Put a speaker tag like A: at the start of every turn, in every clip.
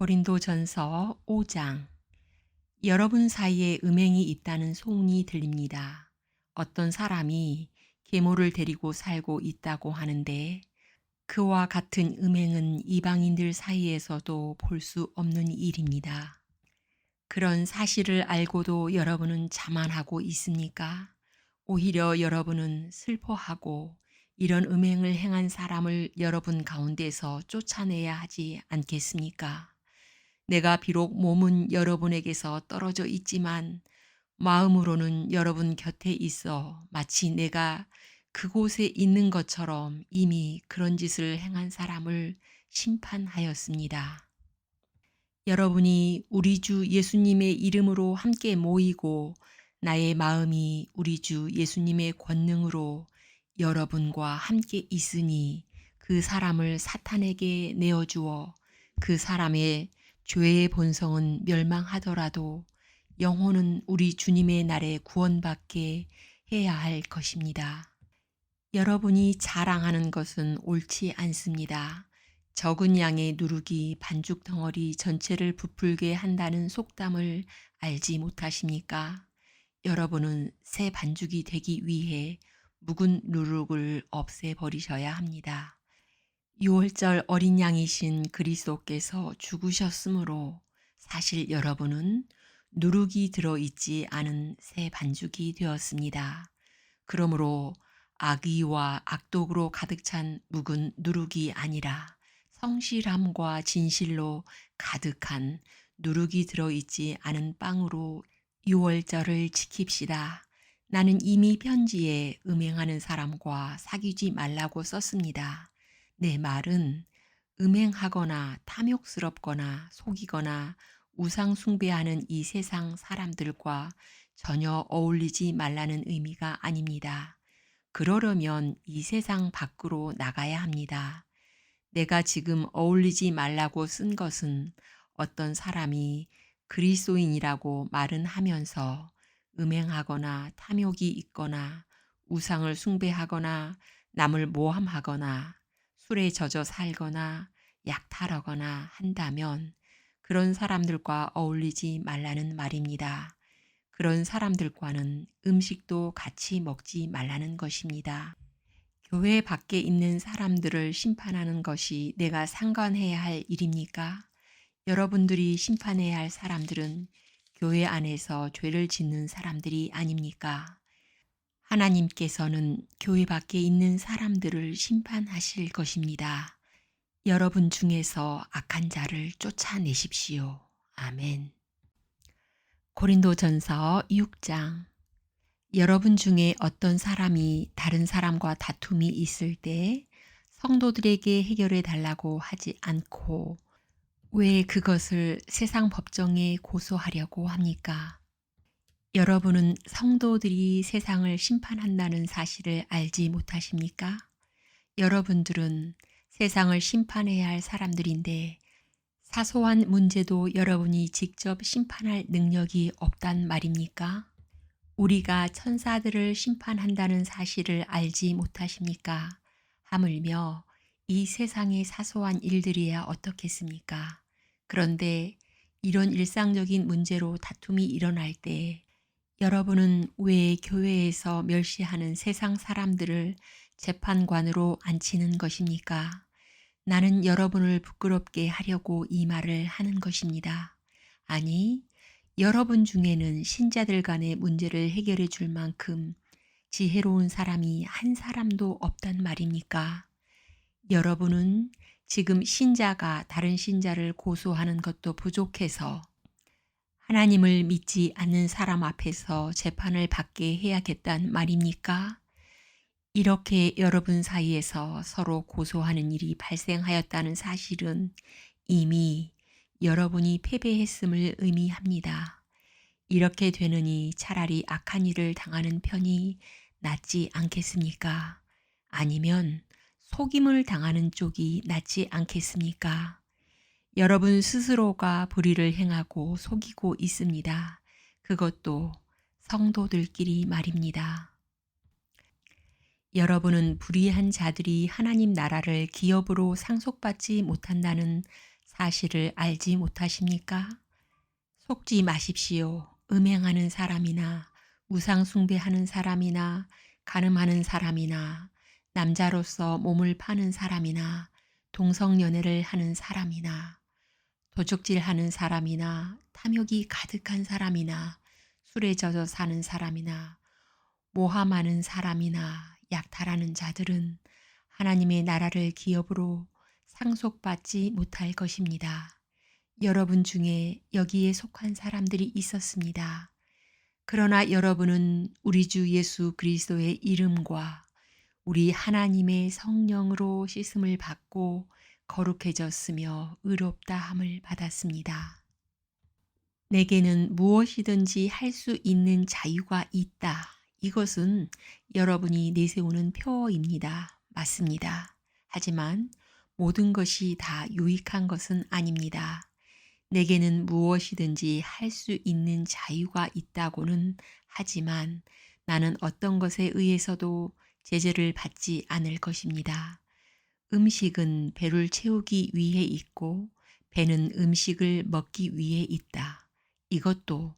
A: 고린도전서 5장 여러분 사이에 음행이 있다는 소문이 들립니다. 어떤 사람이 계모를 데리고 살고 있다고 하는데 그와 같은 음행은 이방인들 사이에서도 볼 수 없는 일입니다. 그런 사실을 알고도 여러분은 자만하고 있습니까? 오히려 여러분은 슬퍼하고 이런 음행을 행한 사람을 여러분 가운데서 쫓아내야 하지 않겠습니까? 내가 비록 몸은 여러분에게서 떨어져 있지만 마음으로는 여러분 곁에 있어 마치 내가 그곳에 있는 것처럼 이미 그런 짓을 행한 사람을 심판하였습니다. 여러분이 우리 주 예수님의 이름으로 함께 모이고 나의 마음이 우리 주 예수님의 권능으로 여러분과 함께 있으니 그 사람을 사탄에게 내어주어 그 사람의 죄의 본성은 멸망하더라도 영혼은 우리 주님의 날에 구원받게 해야 할 것입니다. 여러분이 자랑하는 것은 옳지 않습니다. 적은 양의 누룩이 반죽 덩어리 전체를 부풀게 한다는 속담을 알지 못하십니까? 여러분은 새 반죽이 되기 위해 묵은 누룩을 없애버리셔야 합니다. 6월절 어린 양이신 그리스도께서 죽으셨으므로 사실 여러분은 누룩이 들어있지 않은 새 반죽이 되었습니다. 그러므로 악의와 악독으로 가득 찬 묵은 누룩이 아니라 성실함과 진실로 가득한 누룩이 들어있지 않은 빵으로 6월절을 지킵시다. 나는 이미 편지에 음행하는 사람과 사귀지 말라고 썼습니다. 내 말은 음행하거나 탐욕스럽거나 속이거나 우상숭배하는 이 세상 사람들과 전혀 어울리지 말라는 의미가 아닙니다. 그러려면 이 세상 밖으로 나가야 합니다. 내가 지금 어울리지 말라고 쓴 것은 어떤 사람이 그리스도인이라고 말은 하면서 음행하거나 탐욕이 있거나 우상을 숭배하거나 남을 모함하거나 술에 젖어 살거나 약탈하거나 한다면 그런 사람들과 어울리지 말라는 말입니다. 그런 사람들과는 음식도 같이 먹지 말라는 것입니다. 교회 밖에 있는 사람들을 심판하는 것이 내가 상관해야 할 일입니까? 여러분들이 심판해야 할 사람들은 교회 안에서 죄를 짓는 사람들이 아닙니까? 하나님께서는 교회 밖에 있는 사람들을 심판하실 것입니다. 여러분 중에서 악한 자를 쫓아내십시오. 아멘. 고린도전서 6장 여러분 중에 어떤 사람이 다른 사람과 다툼이 있을 때 성도들에게 해결해 달라고 하지 않고 왜 그것을 세상 법정에 고소하려고 합니까? 여러분은 성도들이 세상을 심판한다는 사실을 알지 못하십니까? 여러분들은 세상을 심판해야 할 사람들인데 사소한 문제도 여러분이 직접 심판할 능력이 없단 말입니까? 우리가 천사들을 심판한다는 사실을 알지 못하십니까? 하물며 이 세상의 사소한 일들이야 어떻겠습니까? 그런데 이런 일상적인 문제로 다툼이 일어날 때 여러분은 왜 교회에서 멸시하는 세상 사람들을 재판관으로 앉히는 것입니까? 나는 여러분을 부끄럽게 하려고 이 말을 하는 것입니다. 아니, 여러분 중에는 신자들 간의 문제를 해결해 줄 만큼 지혜로운 사람이 한 사람도 없단 말입니까? 여러분은 지금 신자가 다른 신자를 고소하는 것도 부족해서 하나님을 믿지 않는 사람 앞에서 재판을 받게 해야겠단 말입니까? 이렇게 여러분 사이에서 서로 고소하는 일이 발생하였다는 사실은 이미 여러분이 패배했음을 의미합니다. 이렇게 되느니 차라리 악한 일을 당하는 편이 낫지 않겠습니까? 아니면 속임을 당하는 쪽이 낫지 않겠습니까? 여러분 스스로가 불의를 행하고 속이고 있습니다. 그것도 성도들끼리 말입니다. 여러분은 불의한 자들이 하나님 나라를 기업으로 상속받지 못한다는 사실을 알지 못하십니까? 속지 마십시오. 음행하는 사람이나 우상숭배하는 사람이나 가늠하는 사람이나 남자로서 몸을 파는 사람이나 동성연애를 하는 사람이나 도적질하는 사람이나 탐욕이 가득한 사람이나 술에 젖어 사는 사람이나 모함하는 사람이나 약탈하는 자들은 하나님의 나라를 기업으로 상속받지 못할 것입니다. 여러분 중에 여기에 속한 사람들이 있었습니다. 그러나 여러분은 우리 주 예수 그리스도의 이름과 우리 하나님의 성령으로 씻음을 받고 거룩해졌으며 의롭다 함을 받았습니다. 내게는 무엇이든지 할 수 있는 자유가 있다. 이것은 여러분이 내세우는 표어입니다. 맞습니다. 하지만 모든 것이 다 유익한 것은 아닙니다. 내게는 무엇이든지 할 수 있는 자유가 있다고는 하지만 나는 어떤 것에 의해서도 제재를 받지 않을 것입니다. 음식은 배를 채우기 위해 있고 배는 음식을 먹기 위해 있다. 이것도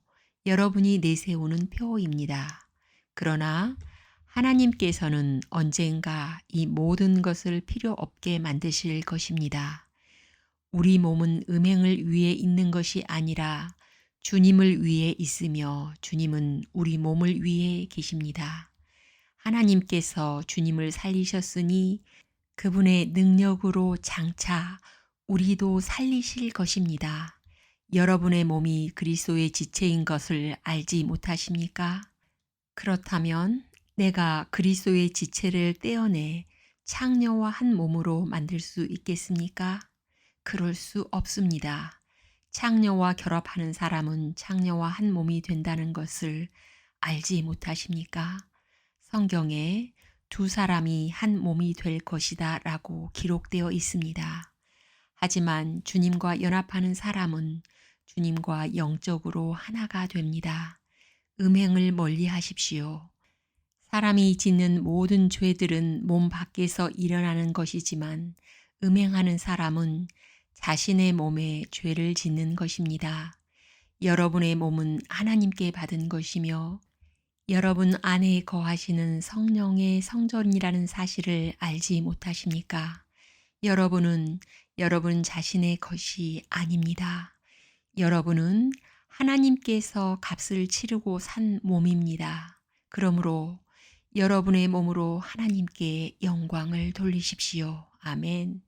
A: 여러분이 내세우는 표입니다. 그러나 하나님께서는 언젠가 이 모든 것을 필요 없게 만드실 것입니다. 우리 몸은 음행을 위해 있는 것이 아니라 주님을 위해 있으며 주님은 우리 몸을 위해 계십니다. 하나님께서 주님을 살리셨으니 그분의 능력으로 장차 우리도 살리실 것입니다. 여러분의 몸이 그리스도의 지체인 것을 알지 못하십니까? 그렇다면 내가 그리스도의 지체를 떼어내 창녀와 한 몸으로 만들 수 있겠습니까? 그럴 수 없습니다. 창녀와 결합하는 사람은 창녀와 한 몸이 된다는 것을 알지 못하십니까? 성경에 두 사람이 한 몸이 될 것이다 라고 기록되어 있습니다. 하지만 주님과 연합하는 사람은 주님과 영적으로 하나가 됩니다. 음행을 멀리 하십시오. 사람이 짓는 모든 죄들은 몸 밖에서 일어나는 것이지만 음행하는 사람은 자신의 몸에 죄를 짓는 것입니다. 여러분의 몸은 하나님께 받은 것이며 여러분 안에 거하시는 성령의 성전이라는 사실을 알지 못하십니까? 여러분은 여러분 자신의 것이 아닙니다. 여러분은 하나님께서 값을 치르고 산 몸입니다. 그러므로 여러분의 몸으로 하나님께 영광을 돌리십시오. 아멘.